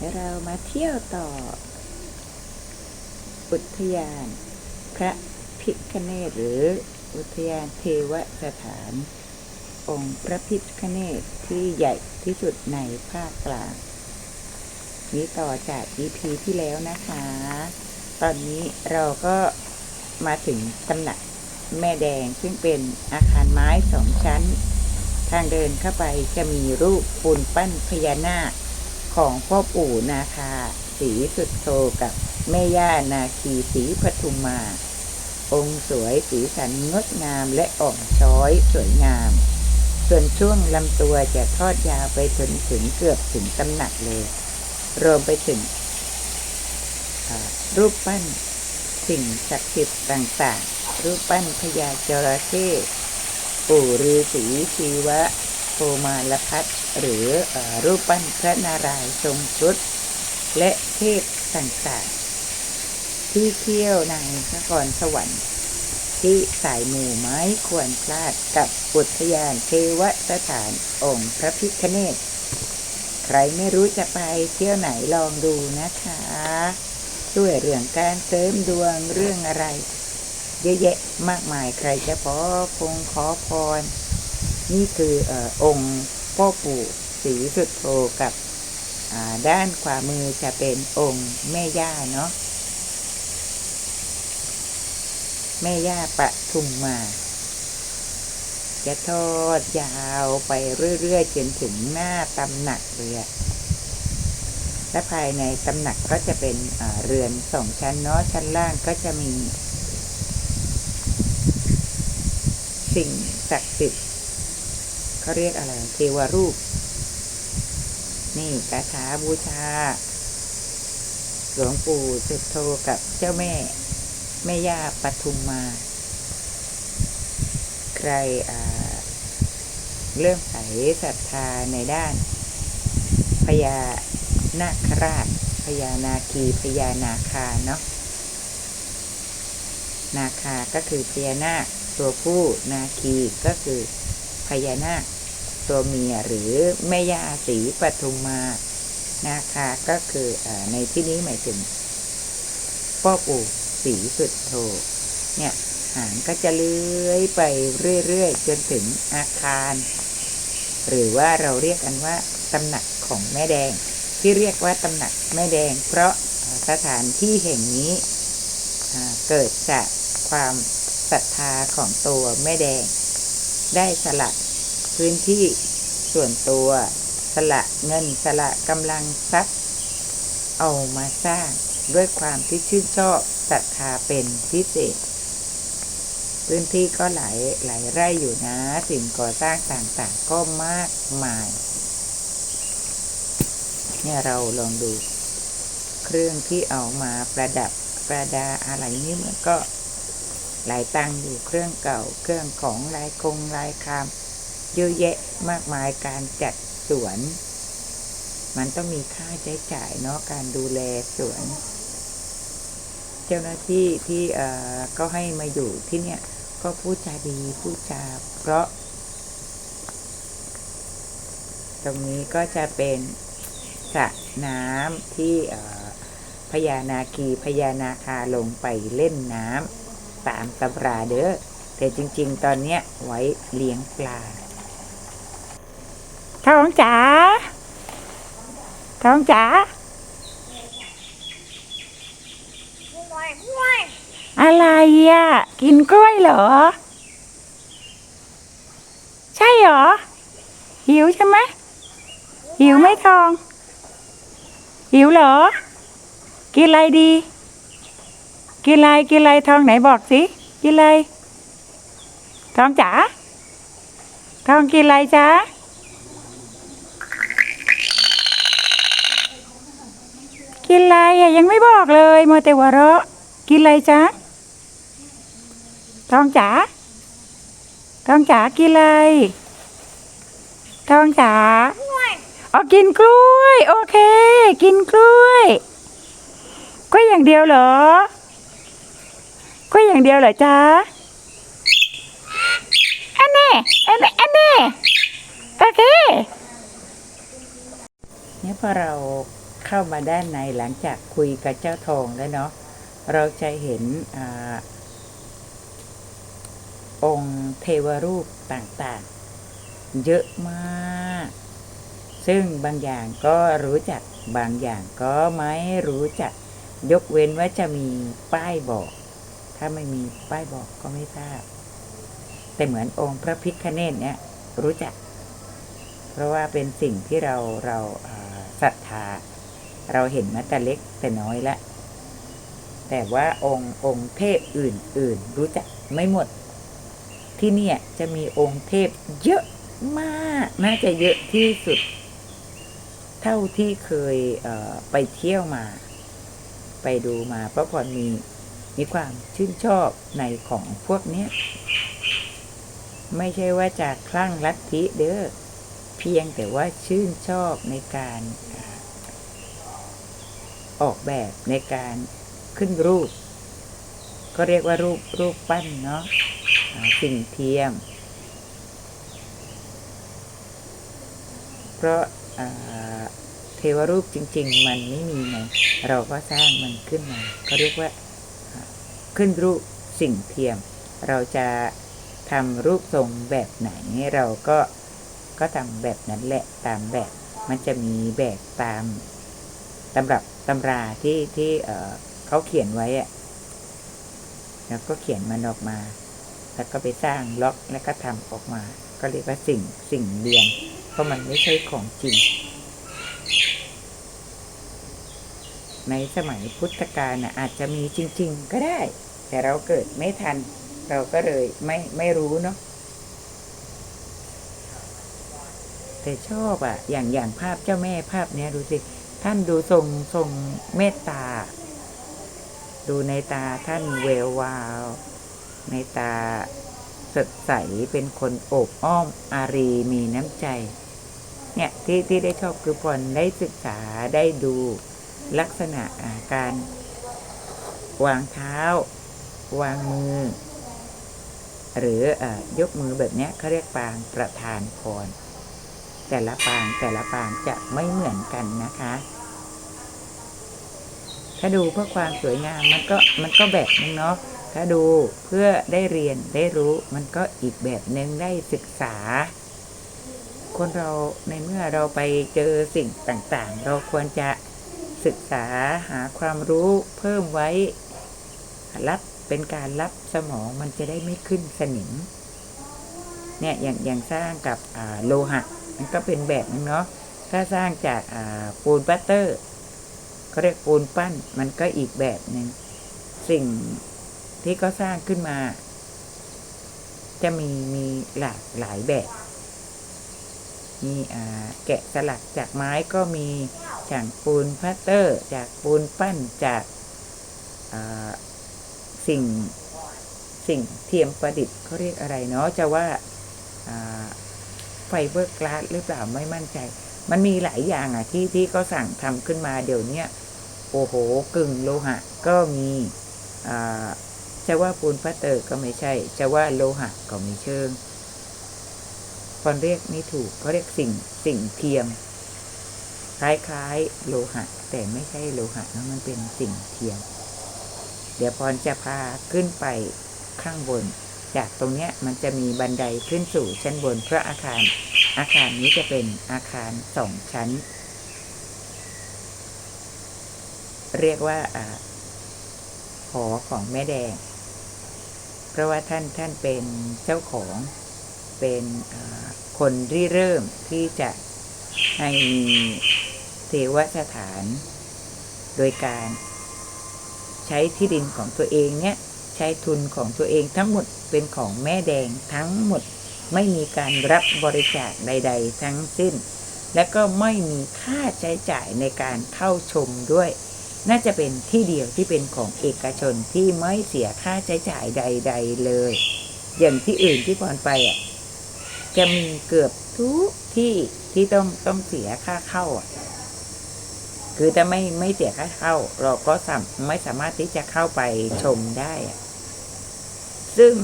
เดี๋ยวเรามาเที่ยวต่อ อุทยาน พระพิคเนศหรืออุทยานเทวสถาน องค์พระพิคเนศที่ใหญ่ที่สุดในภาคกลาง นี้ต่อจาก EP ที่แล้วนะคะ ตอนนี้เราก็มาถึงตำหนักแม่แดงซึ่งเป็นอาคารไม้สองชั้น ทางเดินเข้าไปจะมีรูปปูนปั้นพญานาค ของพ่อปู่นาคาสีสุดโทกับแม่ย่านาคีสีปทุมมา องค์สวยสีสันงดงามและอ่อนช้อยสวยงาม ส่วนช่วงลำตัวจะทอดยาวไปจนถึงเกือบถึงตำหนักเลย รวมไปถึงรูปปั้นสิ่งศักดิ์สิทธิ์ต่างๆ รูปปั้นพญาจระเข้ปู่ฤาษีชีวะโพมาลพัท หรืออรูปปั้นพระนารายณ์ทรงชุด และเทพต่างๆ ที่เที่ยวในนครสวรรค์ที่สายหมู่ไม้ควรพลาดกับอุทยานเทวสถานองค์พระพิฆเนศ ใครไม่รู้จะไปเที่ยวไหนลองดูนะคะ ด้วยเรื่องการเสริมดวงเรื่องอะไร เยอะแยะมากมายใครจะขอพงขอพร นี่คือออองค์ พ่อปู่ศรีสุดโทกับด้านขวามือจะเป็นองค์แม่ย่าเนาะแม่ย่าปะทุมมา จะทอดยาวไปเรื่อยๆจนถึงหน้าตำหนักเลยอและภายในตำหนักก็จะเป็นเรือนสองชั้นเนาะชั้นล่างก็จะมี สิ่งศักดิ์สิทธิ์ เขาเรียกอะไร เทวรูป นี่คาถาบูชา หลวงปู่สุดโทกับเจ้าแม่ แม่ย่าปทุมมา ใครเริ่มใส่ศรัทธาในด้านพญานาคราชพญานาคีพญานาคาเนาะนาคาก็คือพญานาคตัวผู้นาคีก็คือพญานาค ตัวเมียหรือแม่ยาศรีปทุมมานาคาก็คืออในที่นี้หมายถึงพ่อปู่ศรีสุดโทเนี่ยหางก็จะเลื้อยไปเรื่อยๆ จนถึงอาคาร หรือว่าเราเรียกกันว่าตำหนักของแม่แดง ที่เรียกว่าตำหนักแม่แดง เพราะสถานที่แห่งนี้เกิดจากความศรัทธาของตัวแม่แดง ได้สละ พื้นที่ส่วนตัว สละเงินสละกำลังทรัพย์ เอามาสร้างด้วยความที่ชื่นชอบศรัทธาเป็นพิเศษ พื้นที่ก็หลายหลายไร่อยู่นะ สิ่งก่อสร้างต่างๆก็มากมาย เนี่ยเราลองดู เครื่องที่เอามาประดับประดาอะไรนี่มันก็หลายตังอยู่เครื่องเก่าเครื่องของลายคงลายคาม เยอะแยะมากมายการจัดสวน มันต้องมีค่าใช้จ่ายเนาะการดูแลสวน เจ้าหน้าที่ที่เอ่อก็ให้มาอยู่ที่เนี่ย ก็พูดจาดีพูดจาเพราะ ตรงนี้ก็จะเป็นสระน้ำที่พญานาคีพญานาคาลงไปเล่นน้ำตามตำราเด้อแต่จริง ๆ ตอนเนี้ยไว้เลี้ยงปลา ท้องจ๋าท้องจ๋าอะไรอะ กินกล้วยเหรอ ใช่เหรอ หิวใช่ไหมหิวไหม่ทอง หิวเหรอ กินอะไรดี กินอะไรกินอะไรทองไหนบอกสิ กินอะไรทองจ๋าทองกินอะไรจ๊ะ กินอะไรอะยังไม่บอกเลยมัวแต่หัวเราะ กินอะไรจ๊ะทองจ๋าทองจ๋ากินอะไรทองจ๋าอ๋อกินกล้วย โอเค กินกล้วยกล้วยอย่างเดียวเหรอกล้วยอย่างเดียวเหรอจ๊ะอันนี้อันนี้อันนี้โอเคเนี่ยพอเรา เข้ามาด้านในหลังจากคุยกับเจ้าทองแล้วเนาะเราจะเห็นอองค์เทวรูปต่างๆ เยอะมาก ซึ่งบางอย่างก็รู้จักบางอย่างก็ไม่รู้จักยกเว้นว่าจะมีป้ายบอก ถ้าไม่มีป้ายบอกก็ไม่ทราบ แต่เหมือนองค์พระพิฆเนศเนี่ยรู้จัก เพราะว่าเป็นสิ่งที่เราเราอ่าศรัทธา เราเห็นมาแต่เล็กแต่น้อยละ แต่ว่าองค์องค์เทพอื่น ๆ รู้จักไม่หมด ที่เนี่ยจะมีองค์เทพเยอะมาก น่าจะเยอะที่สุด เท่าที่เคยเไปเที่ยวมา ไปดูมาเพราะพรมีมีความชื่นชอบในของพวกเนี้ยไม่ใช่ว่าจะคลั่งลัทธิเด้อเพียงแต่ว่าชื่นชอบในการอ ออกแบบในการขึ้นรูป ก็เรียกว่ารูปรูปปั้นเนาะสิ่งเทียม เพราะเทวรูปจริง ๆ มันไม่มีไงเราก็สร้างมันขึ้นมาก็เรียกว่าขึ้นรูปสิ่งเทียม เราจะทำรูปทรงแบบไหนเราก็ก็ทำแบบนั้นแหละตามแบบ มันจะมีแบบตามตำรับ ตำราที่ที่เเขาเขียนไว้อะแล้วก็เขียนมันออกมา แล้วก็ไปสร้างล็อกแล้วก็ทำออกมา ก็เรียกว่าสิ่งสิ่งเรียน เพราะมันไม่ใช่ของจริง ในสมัยพุทธกาลน่ะอาจจะมีจริง ๆ ก็ได้ แต่เราเกิดไม่ทัน เราก็เลยไม่ไม่รู้เนาะแต่ชอบอะอย่างอย่างภาพเจ้าแม่ภาพเนี้ยดูสิ ท่านดูทรงทรงเมตตา ดูในตาท่านเวววาว ในตาสดใสเป็นคนโอบอ้อมอารีมีน้ำใจ เนี่ยที่ที่ได้ชอบคือพรได้ศึกษาได้ดูลักษณะอาการ วางเท้า วางมือ หรืออยกมือแบบเนี้ยเขาเรียกปางประธานพร แต่ละปางแต่ละปางจะไม่เหมือนกันนะคะ ถ้าดูเพื่อความสวยงามมันก็มันก็แบบนึงเนาะถ้าดูเพื่อได้เรียนได้รู้มันก็อีกแบบหนึ่งได้ศึกษา คนเราในเมื่อเราไปเจอสิ่งต่างๆ เราควรจะศึกษาหาความรู้เพิ่มไว้รับเป็นการรับสมองมันจะได้ไม่ขึ้นสนิมเนี่ยอย่างอย่างสร้างกับโลหะ มันก็เป็นแบบนึงเนาะถ้าสร้างจากปูนปัตเตอร์เขาเรียกปูนปั้นมันก็อีกแบบหนึ่งสิ่งที่เขาสร้างขึ้นมา จะมีมีหลากหลายแบบมีแกะสลักจากไม้ก็มีจากปูนพัตเตอร์ จากปูนปั้นจากสิ่งสิ่งเทียมประดิษฐ์เขาเรียกอะไรเนาะจะว่า ไฟเบอร์กลาสหรือเปล่าไม่มั่นใจ มันมีหลายอย่างอะที่ที่เขาสั่งทำขึ้นมาเดี๋ยวเนี้ยโอ้โหกึ่งโลหะ ก็มีอ่าจะว่าปูนพัตเตอร์ก็ไม่ใช่ จะว่าโลหะก็ไม่เชิงพอเรียกไม่ถูกเขาเรียกสิ่งสิ่งเทียม คล้ายๆโลหะ แต่ไม่ใช่โลหะนะมันเป็นสิ่งเทียม เดี๋ยวพรจะพาขึ้นไปข้างบน จากตรงเนี้ยมันจะมีบันไดขึ้นสู่ชั้นบนพระอาคาร อาคารนี้จะเป็นอาคารสองชั้น เรียกว่าหอของแม่แดง เพราะว่าท่านท่านเป็นเจ้าของเป็นคนที่เริ่มที่จะให้มีเทวสถาน โดยการใช้ที่ดินของตัวเองเนี่ย ใช้ทุนของตัวเองทั้งหมดเป็นของแม่แดงทั้งหมด ไม่มีการรับบริจาคใด ๆ ทั้งสิ้น และก็ไม่มีค่าใช้จ่ายในการเข้าชมด้วย น่าจะเป็นที่เดียวที่เป็นของเอกชนที่ไม่เสียค่าใช้จ่ายใด ๆ เลย อย่างที่อื่นที่พรไปอะจะมีเกือบทุกที่ที่ต้องต้องเสียค่าเข้าอะคือถ้าไม่ไม่เสียค่าเข้า เราก็สามไม่สามารถที่จะเข้าไปชมได้อะซึ่ง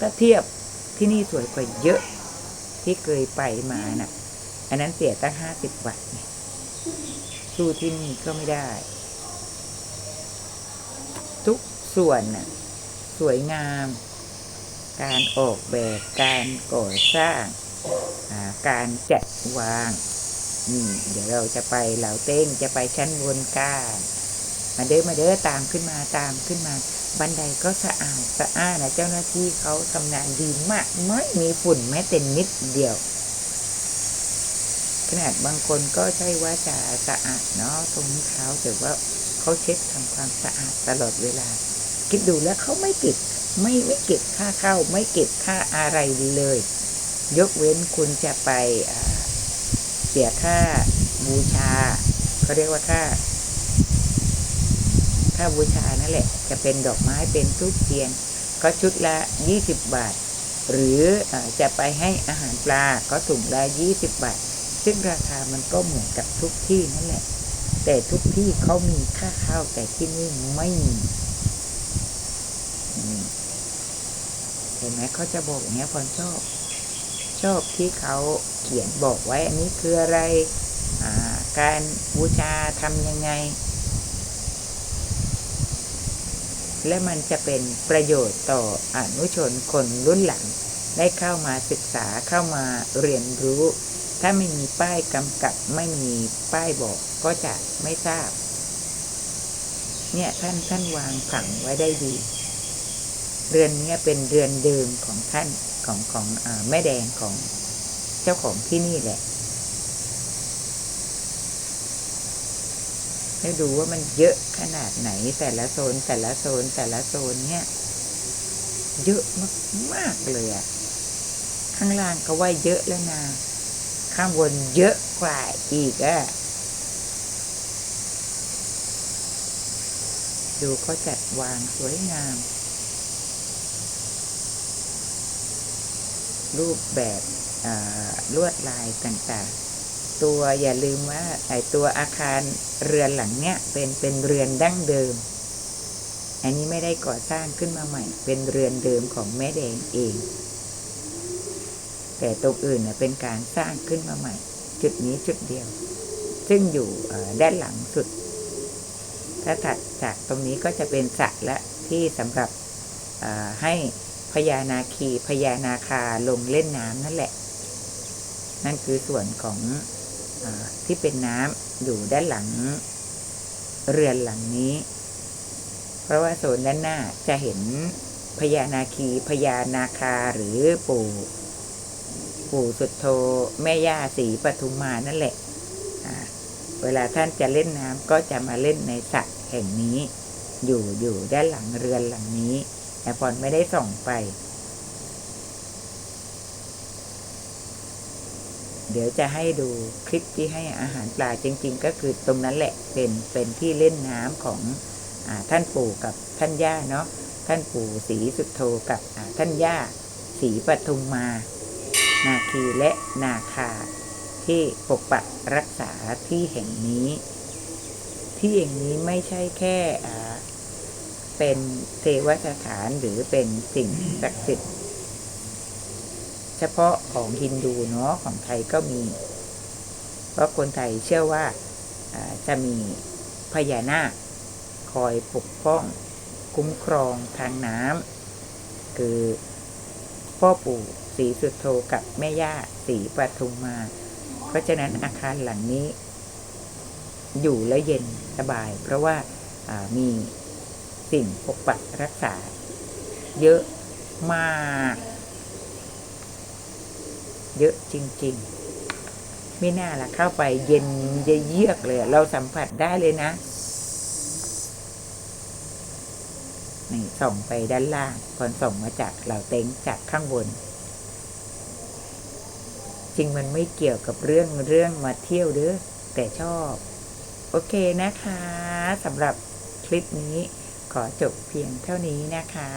ถ้าเทียบ ที่นี่สวยกว่าเยอะที่เคยไปมาน่ะ อันนั้นเสียตั้งห้าสิบบาทไงสู้ที่นี่ก็ไม่ได้ ทุกส่วนน่ะ สวยงาม การออกแบบการก่อสร้าง การจัดวางนี่เดี๋ยวเราจะไปเหล่าเต้งจะไปชั้นบนกัน มาเด้อมาเด้อตามขึ้นมาตามขึ้นมา บันไดก็สะอาดสะอาดนะเจ้าหน้าที่เขาทำงานดีมากไม่มีฝุ่นแม้แต่นิดเดียว ขนาดบางคนก็ใช่ว่าจะสะอาดเนาะตรงเท้าแต่ว่าเขาเช็ดทำความสะอาดตลอดเวลา คิดดูแล้วเขาไม่เก็บไม่ไม่เก็บค่าเข้าไม่เก็บค่าอะไรเลย ยกเว้นคุณจะไปเสียค่าบูชาเขาเรียกว่าค่า ค่าบูชานั่นแหละ จะเป็นดอกไม้เป็นทุกเทียน ก็ชุดละ 20 บาท หรืออจะไปให้อาหารปลาก็ถุงละ 20 บาท ซึ่งราคามันก็เหมือนกับทุกที่นั่นแหละ แต่ทุกที่เขามีค่าข้าวแต่ที่นี่ไม่มีเห็นไหมเขาจะบอกอย่างเงี้ยพรชอบ ชอบที่เขาเขียนบอกไว้อันนี้คืออะไร การบูชาทำยังไง และมันจะเป็นประโยชน์ต่ออนุชนคนรุ่นหลัง ได้เข้ามาศึกษาเข้ามาเรียนรู้ ถ้าไม่มีป้ายกำกับไม่มีป้ายบอกก็จะไม่ทราบ เนี่ยท่านท่านวางผังไว้ได้ดี เรือนนี้เป็นเรือนเดิมของท่านของของอแม่แดงของเจ้าของที่นี่แหละ ให้ดูว่ามันเยอะขนาดไหนแต่ละโซนแต่ละโซนแต่ละโซนเนี่ย เยอะมากๆเลยอะข้างล่างก็ว่าเยอะแล้วนะข้างบนเยอะกว่าอีกอะดูเขาจัดวางสวยงาม รูปแบบอ่าลวดลายต่างๆ ตัวอย่าลืมว่าไอตัวอาคารเรือนหลังเนี้ยเป็นเป็นเรือนดั้งเดิม อันนี้ไม่ได้ก่อสร้างขึ้นมาใหม่ เป็นเรือนเดิมของแม่แดงเอง แต่ตรงอื่นเน่ยเป็นการสร้างขึ้นมาใหม่ จุดนี้จุดเดียว ซึ่งอยู่ด้านหลังสุด ถ้าถัดจากตรงนี้ก็จะเป็นสระและที่สำหรับให้พญานาคีพญานาคาลงเล่นน้ำนั่นแหละ นั่นคือส่วนของ ที่เป็นน้ำอยู่ด้านหลัง เรือนหลังนี้ เพราะว่าโซนด้านหน้าจะเห็นพญานาคีพญานาคาหรือปู่ปู่สุดโทแม่ย่าศรีปทุมมานั่นแหละ เวลาท่านจะเล่นน้ำก็จะมาเล่นในสระแห่งนี้ อยู่อยู่ด้านหลังเรือนหลังนี้แต่พรไม่ได้ส่องไป เดี๋ยวจะให้ดูคลิปที่ให้อาหารปลาจริง ๆ ก็คือตรงนั้นแหละเป็นเป็นที่เล่นน้ำของอท่านปู่กับท่านย่าเนาะท่านปู่ศรีสุดโทกับท่านย่าศรีปทุมมา นาคีและนาคา ที่ปกปักรักษาที่แห่งนี้ ที่แห่งนี้ไม่ใช่แค่เป็นเทวสถานหรือเป็นสิ่งศักดิ์สิทธิ์ เฉพาะของฮินดูเนาะของไทยก็มี เพราะคนไทยเชื่อว่าจะมีพญานาคคอยปกป้องคุ้มครองทางน้ำคือพ่อปู่ศรีสุโธกับแม่ย่าศรีปทุมมา เพราะฉะนั้นอาคารหลังนี้ อยู่และเย็นสบาย เพราะว่าอ่ามีสิ่งปกปักรักษา เยอะมาก เยอะจริง ๆ ไม่น่าละเข้าไปเย็นเยือกเลย เราสัมผัสได้เลยนะ นี่ส่องไปด้านล่างก่อนส่องมาจากเหล่าเต็งจากข้างบน จริงมันไม่เกี่ยวกับเรื่องเรื่องมาเที่ยวเด้อแต่ชอบ โอเคนะคะสำหรับคลิปนี้ขอจบเพียงเท่านี้นะคะ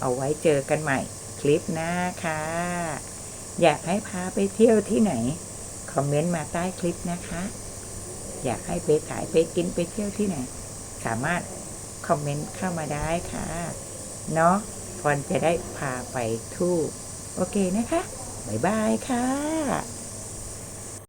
เอาไว้เจอกันใหม่คลิปหน้าค่ะ อยากให้พาไปเที่ยวที่ไหน คอมเมนต์มาใต้คลิปนะคะ อยากให้ไปถ่ายไปกินไปเที่ยวที่ไหน สามารถคอมเมนต์เข้ามาได้ค่ะ เนาะพรจะได้พาไปทู่โอเคนะคะ บ๊ายบายค่ะ